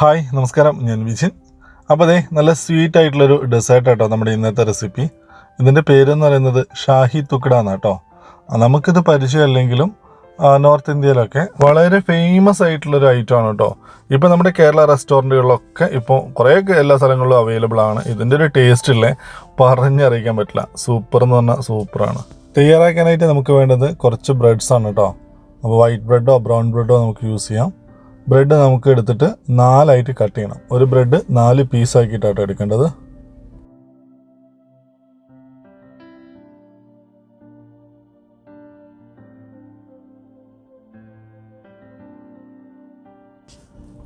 Hi നമസ്കാരം. ഞാൻ വിജിൻ. അപ്പോൾ അതെ നല്ല സ്വീറ്റ് ആയിട്ടുള്ളൊരു ഡെസേർട്ട് ആട്ടോ നമ്മുടെ ഇന്നത്തെ റെസിപ്പി. ഇതിന്റെ പേരെന്ന് പറയുന്നത് ഷാഹി തുക്കട എന്നാട്ടോ നമുക്കിത് പരിചയമല്ലെങ്കിലും നോർത്ത് ഇന്ത്യയിലൊക്കെ വളരെ ഫേമസ് ആയിട്ടുള്ളൊരു ആണ് കേട്ടോ ഇപ്പോൾ നമ്മുടെ കേരള റെസ്റ്റോറന്റുകളിലൊക്കെ ഇപ്പോൾ കുറേയൊക്കെ എല്ലാ സ്ഥലങ്ങളിലും അവൈലബിൾ ആണ്. ഇതിന്റെ ഒരു ടേസ്റ്റ് ഇല്ലേ? പറഞ്ഞറിയിക്കാൻ പറ്റില്ല. സൂപ്പർ എന്ന് പറഞ്ഞാൽ സൂപ്പറാണ്. തയ്യാറാക്കാനായിട്ട് നമുക്ക് വേണ്ടത് കുറച്ച് ബ്രെഡ്സ് ആണ് കേട്ടോ അപ്പോൾ വൈറ്റ് ബ്രെഡോ ബ്രൗൺ ബ്രെഡോ നമുക്ക് യൂസ് ചെയ്യാം. ബ്രെഡ് നമുക്ക് എടുത്തിട്ട് നാലായിട്ട് കട്ട് ചെയ്യണം. ഒരു ബ്രെഡ് നാല് പീസ് ആക്കിയിട്ടാണ് എടുക്കേണ്ടത്.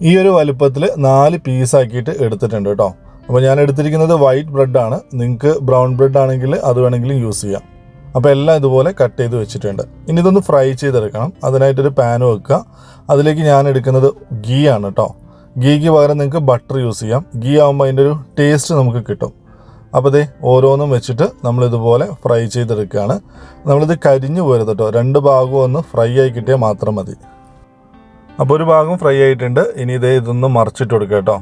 ഈ ഒരു വലുപ്പത്തിൽ നാല് പീസ് ആക്കിയിട്ട് എടുത്തിട്ടുണ്ട് കേട്ടോ. അപ്പോൾ ഞാൻ എടുത്തിരിക്കുന്നത് വൈറ്റ് ബ്രെഡാണ് നിങ്ങൾക്ക് ബ്രൗൺ ബ്രെഡ് ആണെങ്കിൽ അത് വേണമെങ്കിലും യൂസ് ചെയ്യാം. അപ്പോൾ എല്ലാം ഇതുപോലെ കട്ട് ചെയ്ത് വെച്ചിട്ടുണ്ട്. ഇനി ഇതൊന്ന് ഫ്രൈ ചെയ്തെടുക്കണം. അതിനായിട്ടൊരു പാൻ വെക്കുക. അതിലേക്ക് ഞാൻ എടുക്കുന്നത് ഗീ ആണ് കേട്ടോ ഗീക്ക് പകരം നിങ്ങൾക്ക് ബട്ടർ യൂസ് ചെയ്യാം. ഗീ ആകുമ്പോൾ അതിന്റെ ഒരു ടേസ്റ്റ് നമുക്ക് കിട്ടും. അപ്പോൾ ഇതേ ഓരോന്നും വെച്ചിട്ട് നമ്മളിതുപോലെ ഫ്രൈ ചെയ്തെടുക്കുകയാണ്. നമ്മളിത് കരിഞ്ഞു പോരുത് കേട്ടോ രണ്ട് ഭാഗവും ഒന്ന് ഫ്രൈ ആയി കിട്ടിയാൽ മാത്രം മതി. അപ്പോൾ ഒരു ഭാഗം ഫ്രൈ ആയിട്ടുണ്ട്. ഇനി ഇതേ ഇതൊന്ന് മറിച്ചിട്ട് കൊടുക്കുക കേട്ടോ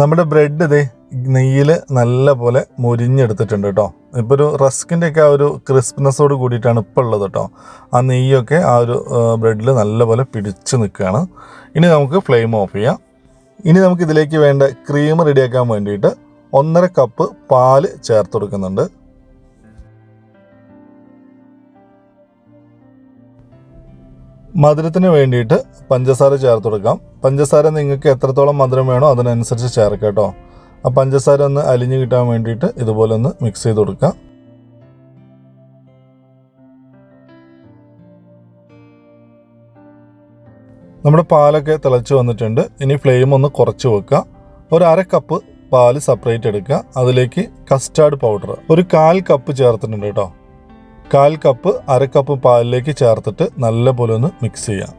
നമ്മുടെ ബ്രെഡ് ഇതേ നെയ്യിൽ നല്ല പോലെ മുരിഞ്ഞെടുത്തിട്ടുണ്ട് കേട്ടോ ഇപ്പോൾ ഒരു റസ്കിന്റെ ഒക്കെ ആ ഒരു ക്രിസ്പ്നെസ്സോട് കൂടിയിട്ടാണ് ഇപ്പോൾ ഉള്ളത് കേട്ടോ ആ നെയ്യൊക്കെ ആ ഒരു ബ്രെഡിൽ നല്ലപോലെ പിടിച്ച് നിൽക്കുകയാണ്. ഇനി നമുക്ക് ഫ്ലെയിം ഓഫ് ചെയ്യാം. ഇനി നമുക്ക് ഇതിലേക്ക് വേണ്ട ക്രീം റെഡിയാക്കാൻ വേണ്ടിയിട്ട് ഒന്നര കപ്പ് പാൽ ചേർത്ത് കൊടുക്കുന്നുണ്ട്. മധുരത്തിന് വേണ്ടിയിട്ട് പഞ്ചസാര ചേർത്ത് കൊടുക്കാം. പഞ്ചസാര നിങ്ങൾക്ക് എത്രത്തോളം മധുരം വേണോ അതിനനുസരിച്ച് ചേർക്കാം കേട്ടോ. ആ പഞ്ചസാര ഒന്ന് അലിഞ്ഞു കിട്ടാൻ വേണ്ടിയിട്ട് ഇതുപോലെ ഒന്ന് മിക്സ് ചെയ്ത് കൊടുക്കാം. നമ്മുടെ പാലൊക്കെ തിളച്ച് വന്നിട്ടുണ്ട്. ഇനി ഫ്ലെയിം ഒന്ന് കുറച്ച് വെക്കുക. ഒരു അര കപ്പ് പാൽ സെപ്പറേറ്റ് എടുക്കുക. അതിലേക്ക് കസ്റ്റാർഡ് പൗഡർ ഒരു കാൽ കപ്പ് ചേർത്തിട്ടുണ്ട് കേട്ടോ. കാൽ കപ്പ് അര കപ്പ് പാലിലേക്ക് ചേർത്തിട്ട് നല്ലപോലെ ഒന്ന് മിക്സ് ചെയ്യാം.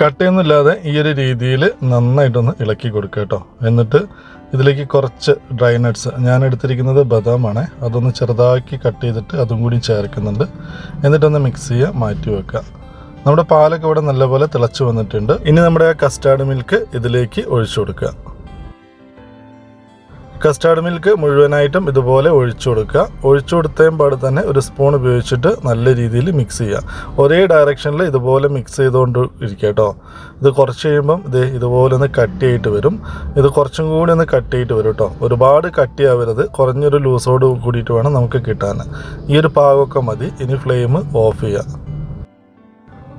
കട്ടയൊന്നുമില്ലാതെ ഈ ഒരു രീതിയിൽ നന്നായിട്ടൊന്ന് ഇളക്കി കൊടുക്കുക കേട്ടോ. എന്നിട്ട് ഇതിലേക്ക് കുറച്ച് ഡ്രൈ നട്ട്സ് ഞാൻ എടുത്തിരിക്കുന്നത് ബദാമാണ്. അതൊന്ന് ചെറുതാക്കി കട്ട് ചെയ്തിട്ട് അതും കൂടി ചേർക്കുന്നുണ്ട്. എന്നിട്ടൊന്ന് മിക്സ് ചെയ്യുക മാറ്റി വെക്കുക. നമ്മുടെ പാലൊക്കെ ഇവിടെ നല്ലപോലെ തിളച്ചു വന്നിട്ടുണ്ട്. ഇനി നമ്മുടെ ആ കസ്റ്റാർഡ് മിൽക്ക് ഇതിലേക്ക് ഒഴിച്ചു കൊടുക്കുക. കസ്റ്റാർഡ് മിൽക്ക് മുഴുവനായിട്ടും ഇതുപോലെ ഒഴിച്ചു കൊടുക്കുക. ഒഴിച്ചു കൊടുത്തേം പാട് തന്നെ ഒരു സ്പൂൺ ഉപയോഗിച്ചിട്ട് നല്ല രീതിയിൽ മിക്സ് ചെയ്യുക. ഒരേ ഡയറക്ഷനിൽ ഇതുപോലെ മിക്സ് ചെയ്തുകൊണ്ട് ഇരിക്കുക കേട്ടോ. ഇത് കുറച്ച് കഴിയുമ്പം ഇത് ഇതുപോലെ ഒന്ന് കട്ടിയായിട്ട് വരും. ഇത് കുറച്ചും കൂടി ഒന്ന് കട്ടിയായിട്ട് വരും കേട്ടോ. ഒരുപാട് കട്ടിയാവരുത് കുറഞ്ഞൊരു ലൂസോട് കൂടിയിട്ട് വേണം നമുക്ക് കിട്ടാൻ. ഈ ഒരു പാകമൊക്കെ മതി. ഇനി ഫ്ലെയിം ഓഫ് ചെയ്യുക.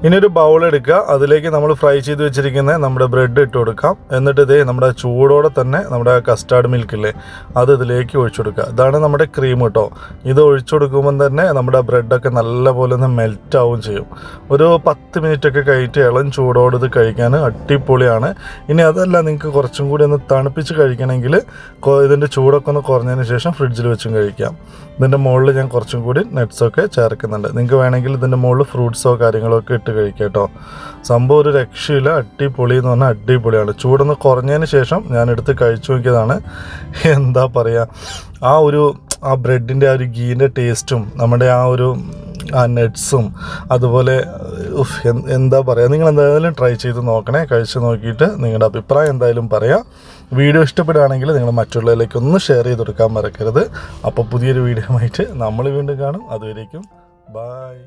ഇനി ഒരു ബൗൾ എടുക്കുക. അതിലേക്ക് നമ്മൾ ഫ്രൈ ചെയ്ത് വെച്ചിരിക്കുന്ന നമ്മുടെ ബ്രെഡ് ഇട്ട് കൊടുക്കാം. എന്നിട്ട് ഇതേ നമ്മുടെ ചൂടോടെ തന്നെ നമ്മുടെ കസ്റ്റാർഡ് മിൽക്ക് ഇല്ലേ അത് ഇതിലേക്ക് ഒഴിച്ചു കൊടുക്കുക. ഇതാണ് നമ്മുടെ ക്രീം കേട്ടോ ഇത് ഒഴിച്ചു കൊടുക്കുമ്പം തന്നെ നമ്മുടെ ബ്രെഡൊക്കെ നല്ലപോലെ ഒന്ന് മെൽറ്റ് ആവുകയും ചെയ്യും. ഒരു പത്ത് മിനിറ്റ് ഒക്കെ കഴിഞ്ഞിട്ട് ഇളം ചൂടോടെ ഇത് കഴിക്കാൻ അടിപൊളിയാണ്. ഇനി അതല്ല നിങ്ങൾക്ക് കുറച്ചും കൂടി ഒന്ന് തണുപ്പിച്ച് കഴിക്കണമെങ്കിൽ ഇതിന്റെ ചൂടൊക്കെ ഒന്ന് കുറഞ്ഞതിന് ശേഷം ഫ്രിഡ്ജിൽ വെച്ചും കഴിക്കാം. ഇതിന്റെ മുകളിൽ ഞാൻ കുറച്ചും കൂടി നട്ട്സൊക്കെ ചേർക്കുന്നുണ്ട്. നിങ്ങൾക്ക് വേണമെങ്കിൽ ഇതിന്റെ മുകളിൽ ഫ്രൂട്ട്സോ കാര്യങ്ങളോ ഒക്കെ ഇട്ട് കഴിക്കാം കേട്ടോ സംഭവം ഒരു രക്ഷയില്ല. അടിപൊളി എന്ന് പറഞ്ഞാൽ അടിപൊളിയാണ്. ചൂടൊന്ന് കുറഞ്ഞതിന് ശേഷം ഞാൻ എടുത്ത് കഴിച്ചു നോക്കിയതാണ്. എന്താ പറയുക ആ ഒരു ആ ബ്രെഡിന്റെ ആ ഒരു ഗീന്റെ ടേസ്റ്റും നമ്മുടെ ആ ഒരു ആ നട്ട്സും അതുപോലെ എന്താ പറയുക നിങ്ങൾ എന്തായാലും ട്രൈ ചെയ്ത് നോക്കണേ. കഴിച്ച് നോക്കിയിട്ട് നിങ്ങളുടെ അഭിപ്രായം എന്തായാലും പറയാം. വീഡിയോ ഇഷ്ടപ്പെടുകയാണെങ്കിൽ നിങ്ങൾ മറ്റുള്ളവരിലേക്ക് ഒന്ന് ഷെയർ ചെയ്ത് കൊടുക്കാൻ മറക്കരുത്. അപ്പോൾ പുതിയൊരു വീഡിയോ ആയിട്ട് നമ്മൾ വീണ്ടും കാണും. അതുവരേക്കും ബായ്